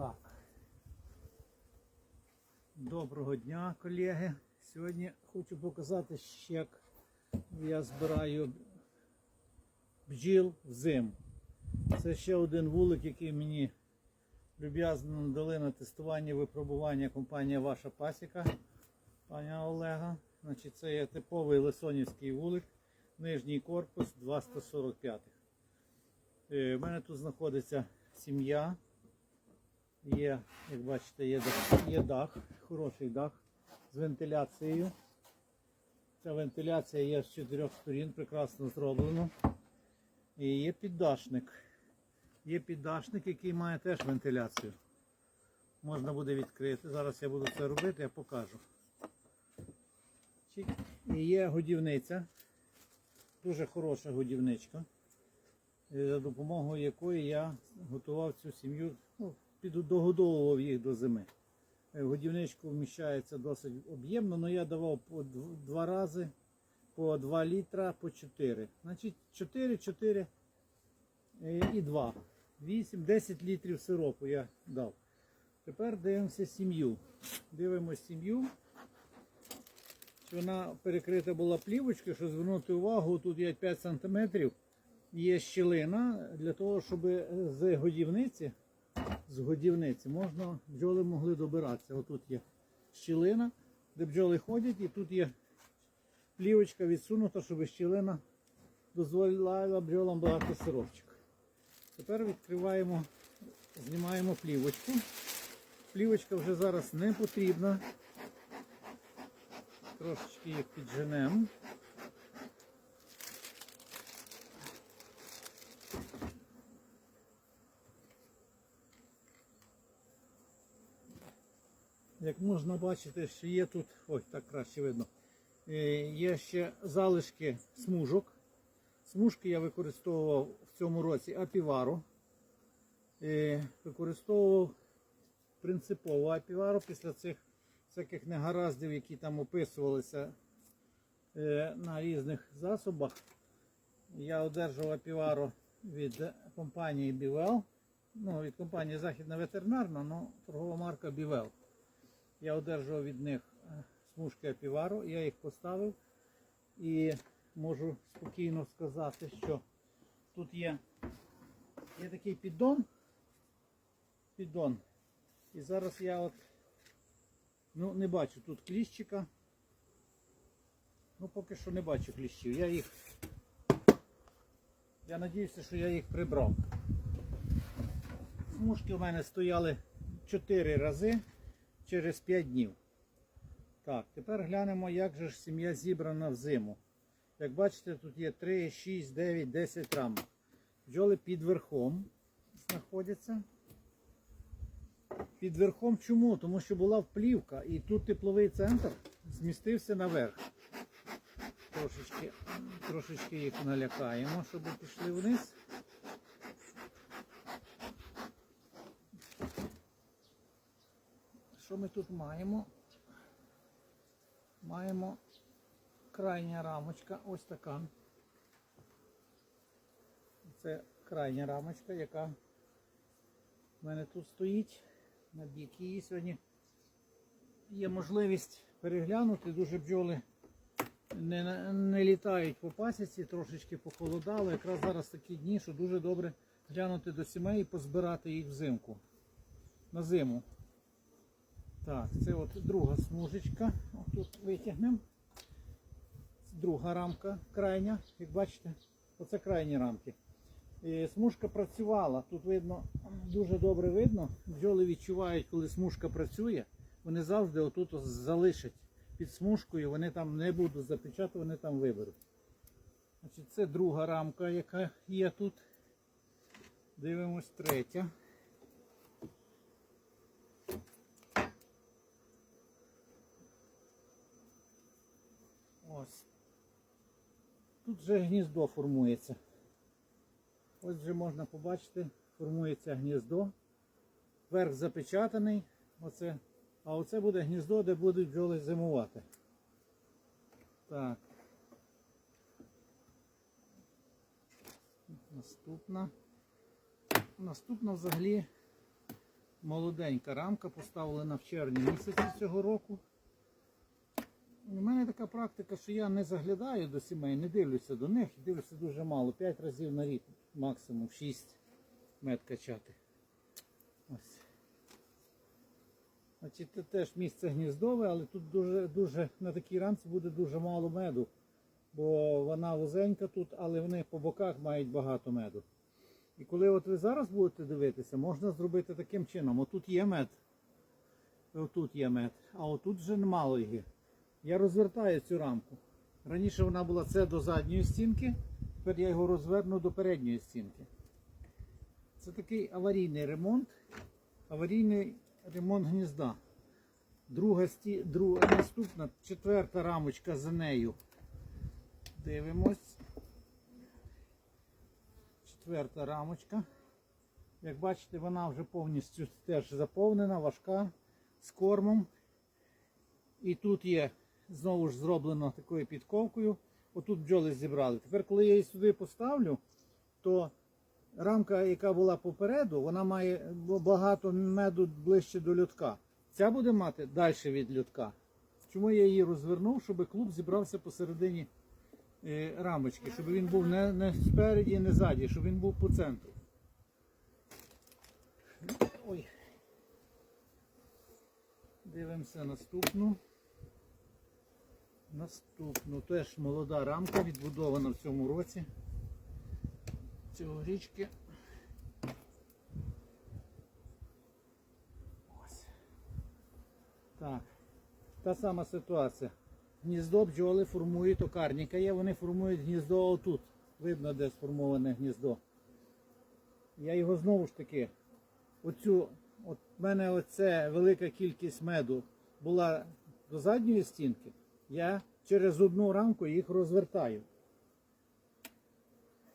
Так. Доброго дня, колеги. Сьогодні хочу показати, як я збираю бджіл взиму. Це ще один вулик, який мені люб'язно надали на тестування випробування компанія Ваша Пасіка, паня Олега. Значить, це є типовий лисонівський вулик, нижній корпус 245. Е, У мене тут знаходиться сім'я. Є, як бачите, є, дах- є дах, хороший дах з вентиляцією. Ця вентиляція є з чотирьох сторін, прекрасно зроблено. І є піддашник. Є піддашник, який має теж вентиляцію. Можна буде відкрити. Зараз я буду це робити, я покажу. І є годівниця. Дуже хороша годівничка, за допомогою якої я готував цю сім'ю, ну, догодовував їх до зими. Е, годівничку вміщається досить об'ємно, але я давав по два рази по 2 літра по 4. Значить 4, 4 е, і 2. 8, 10 літрів сиропу я дав. Тепер дивимося сім'ю. Дивимося сім'ю. Вона перекрита була плівочкою, щоб звернути увагу, тут є 5 см, є щілина для того, щоб з годівниці, з годівниці можна, бджоли могли добиратися. Отут є щілина, де бджоли ходять, і тут є плівочка відсунута, щоб щілина дозволяла бджолам багато сиропчик. Тепер відкриваємо, знімаємо плівочку. Плівочка вже зараз не потрібна. Трошечки їх підженемо. Як можна бачити, що є тут, ой, так краще видно, Е, є ще залишки смужок. Смужки я використовував в цьому році апівару. Е, Використовував принципово апівару після цих всяких негараздів, які там описувалися е, на різних засобах. Я одержав апівару від компанії Бівел. Ну, від компанії Західна ветеринарна, але торгова марка Бівел. Я одержав від них е, смужки апівару, я їх поставив і можу спокійно сказати, що тут є, є такий піддон. Піддон. І зараз я от ну, не бачу тут кліщика. Ну поки що не бачу кліщів. Я їх. Я надіюся, що я їх прибрав. Смужки у мене стояли 4 рази через 5 днів. Так, тепер глянемо, як же ж сім'я зібрана в зиму. Як бачите, тут є 3, 6, 9, 10 рамок. Бджоли під верхом знаходяться. Під верхом чому? Тому що була вплівка і тут тепловий центр змістився наверх. Трошечки, трошечки їх налякаємо, щоб пішли вниз. Що ми тут маємо? Маємо крайня рамочка, ось така. Це крайня рамочка, яка в мене тут стоїть. На бік її сьогодні є можливість переглянути. Дуже бджоли не, не літають по пасіці, трошечки похолодало. Якраз зараз такі дні, що дуже добре глянути до сімей і позбирати їх взимку. На зиму. Так, це от друга смужечка. Тут витягнемо. Друга рамка крайня, як бачите, оце крайні рамки. І смужка працювала. Тут видно, дуже добре видно. Бджоли відчувають, коли смужка працює, вони завжди отут залишать під смужкою, вони там не будуть запечатати, вони там виберуть. Значить, Це друга рамка, яка є тут. Дивимось третя. Ось. Тут вже гніздо формується. Ось вже можна побачити, формується гніздо. Верх запечатаний, оце. а оце буде гніздо, де будуть бджоли зимувати. Так. Наступна. Наступна взагалі молоденька рамка, поставлена в червні місяці цього року. У мене така практика, що я не заглядаю до сімей, не дивлюся до них, дивлюся дуже мало. 5 разів на рік, максимум 6 мед качати. Ось. Значить, це теж місце гніздове, але тут дуже, дуже на такій рамці буде дуже мало меду. Бо вона вузенька тут, але вони по боках мають багато меду. І коли от ви зараз будете дивитися, можна зробити таким чином. Отут є мед, отут є мед, а отут вже мало є. Я розвертаю цю рамку. Раніше вона була це до задньої стінки, тепер я його розверну до передньої стінки. Це такий аварійний ремонт, аварійний ремонт гнізда. Друга сті... друга, наступна, четверта рамочка за нею. Дивимось. Четверта рамочка. Як бачите, вона вже повністю теж заповнена, важка, з кормом. І тут є знову ж зроблено такою підковкою. Отут бджоли зібрали. Тепер, коли я її сюди поставлю, то рамка, яка була попереду, вона має багато меду ближче до льотка. Ця буде мати далі від льотка. Чому я її розвернув, щоб клуб зібрався посередині е, рамочки, щоб він був не, не спереді, не ззаді, щоб він був по центру. Ой. Дивимося наступну. Наступну теж молода рамка, відбудована в цьому році. Цьогорічки. Ось. Так. Та сама ситуація. Гніздо бджоли формують, окарніка є, вони формують гніздо отут. Видно, де сформоване гніздо. Я його знову ж таки, оцю, от в мене оце велика кількість меду була до задньої стінки, я через одну рамку їх розвертаю.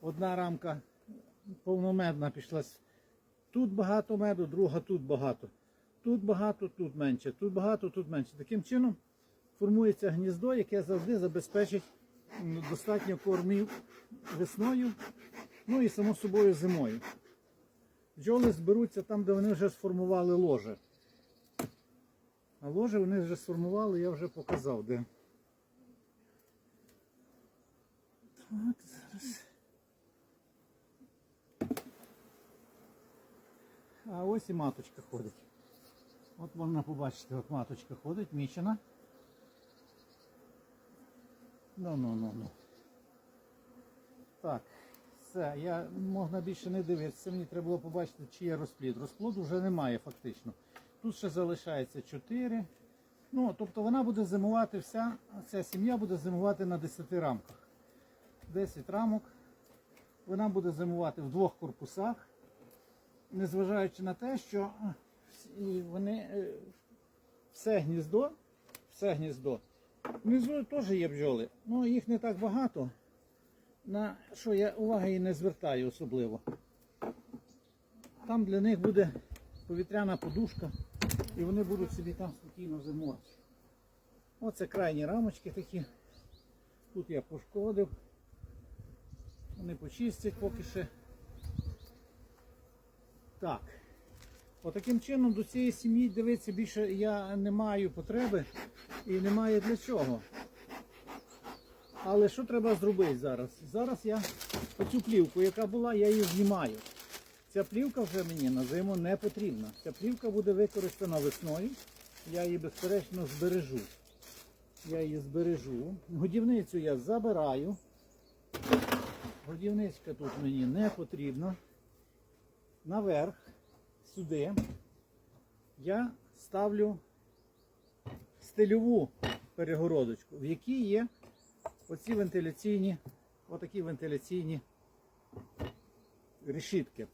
Одна рамка повномедна пішла. Тут багато меду, друга тут багато. Тут багато, тут менше, тут багато, тут менше. Таким чином формується гніздо, яке завжди забезпечить достатньо кормів весною, ну і само собою зимою. Бджоли зберуться там, де вони вже сформували ложе. А ложе вони вже сформували, я вже показав, де. Так, зараз. А ось і маточка ходить. От можна побачити, от маточка ходить, мічена. Ну, ну, ну, ну. Так, все, я можна більше не дивитися, мені треба було побачити, чи є розплід. Розплоду вже немає фактично. Тут ще залишається 4. Ну, тобто вона буде зимувати вся, ця сім'я буде зимувати на 10 рамках. 10 рамок. Вона буде зимувати в двох корпусах, незважаючи на те, що вони е, все гніздо, все гніздо. Внизу теж є бджоли, ну їх не так багато. На що я уваги і не звертаю особливо. Там для них буде повітряна подушка, і вони будуть собі там спокійно зимувати. Оце крайні рамочки такі. Тут я пошкодив. Вони почистять поки ще. Так. Отаким чином до цієї сім'ї дивитися більше я не маю потреби і немає для чого. Але що треба зробити зараз? Зараз я оцю плівку, яка була, я її знімаю. Ця плівка вже мені на зиму не потрібна. Ця плівка буде використана весною. Я її безперечно збережу. Я її збережу. Годівницю я забираю. Годівничка тут мені не потрібна. Наверх, сюди, я ставлю стильову перегородочку, в якій є оці вентиляційні, отакі вентиляційні решітки.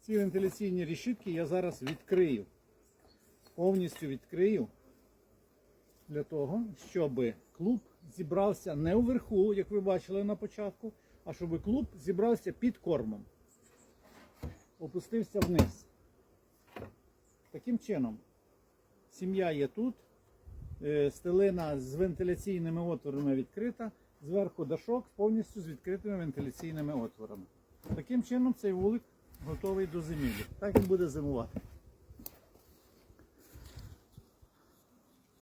Ці вентиляційні решітки я зараз відкрию. Повністю відкрию для того, щоб клуб зібрався не вверху, як ви бачили на початку, а щоб клуб зібрався під кормом. Опустився вниз. Таким чином, сім'я є тут, е, стелина з вентиляційними отворами відкрита, зверху дашок повністю з відкритими вентиляційними отворами. Таким чином цей вулик готовий до зимівлі. Так він буде зимувати.